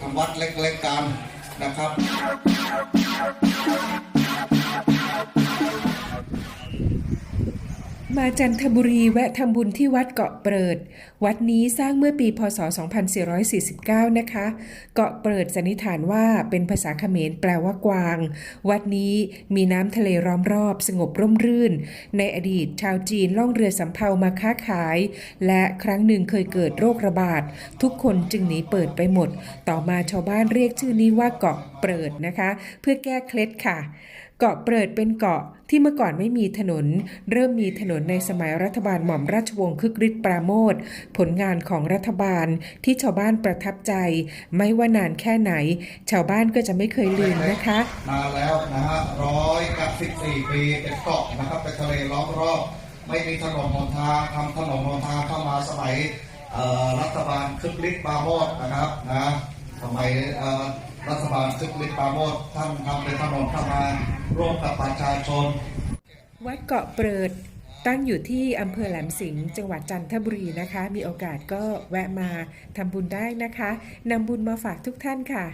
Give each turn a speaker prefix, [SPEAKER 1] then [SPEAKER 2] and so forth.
[SPEAKER 1] ทำวัดเล็กๆกันนะครับ
[SPEAKER 2] มาจันทบุรีแวะทำบุญที่วัดเกาะเปิด วัดนี้สร้างเมื่อปีพศ 2449 นะคะ เกาะเปิดสันนิษฐานว่าเป็นภาษาเขมรแปลว่ากวาง วัดนี้มีน้ำทะเลล้อมรอบ สงบร่มรื่น ในอดีตชาวจีนล่องเรือสำเภามาค้าขาย และครั้งหนึ่งเคยเกิดโรคระบาด ทุกคนจึงหนีเปิดไปหมด ต่อมาชาวบ้านเรียกชื่อนี้ว่าเกาะเปิดนะคะ เพื่อแก้เคล็ดค่ะ เกาะเปิดเป็นเกาะที่เมื่อก่อนไม่มีถนน เริ่มมีถนนในสมัยรัฐบาลหม่อมราชวงศ์คึกฤทธิ์ปราโมทผลงานของรัฐบาลที่ชาวบ้านประทับใจ ไม่ว่านานแค่ไหน ชาวบ้านก็จะไม่เคยลืมนะคะ
[SPEAKER 1] มาแล้วนะฮะร้อยกับสิบสี่ปีเป็นเกาะนะครับเป็นทะเลล้อมรอบไม่มีถนนหนทางทำถนนหนทางเข้ามาสมัยรัฐบาลคึกฤทธิ์ปราโมทนะครับนะสมัย รัฐบาลซึกฤทธิ์ปาโมทท่านทำเป็นถนนเข้ามาร่วมกับประชาชน
[SPEAKER 2] วัดเกาะเปิดตั้งอยู่ที่อำเภอแหลมสิงห์จังหวัดจันทบุรีนะคะ มีโอกาสก็แวะมาทำบุญได้นะคะนำบุญมาฝากทุกท่านค่ะ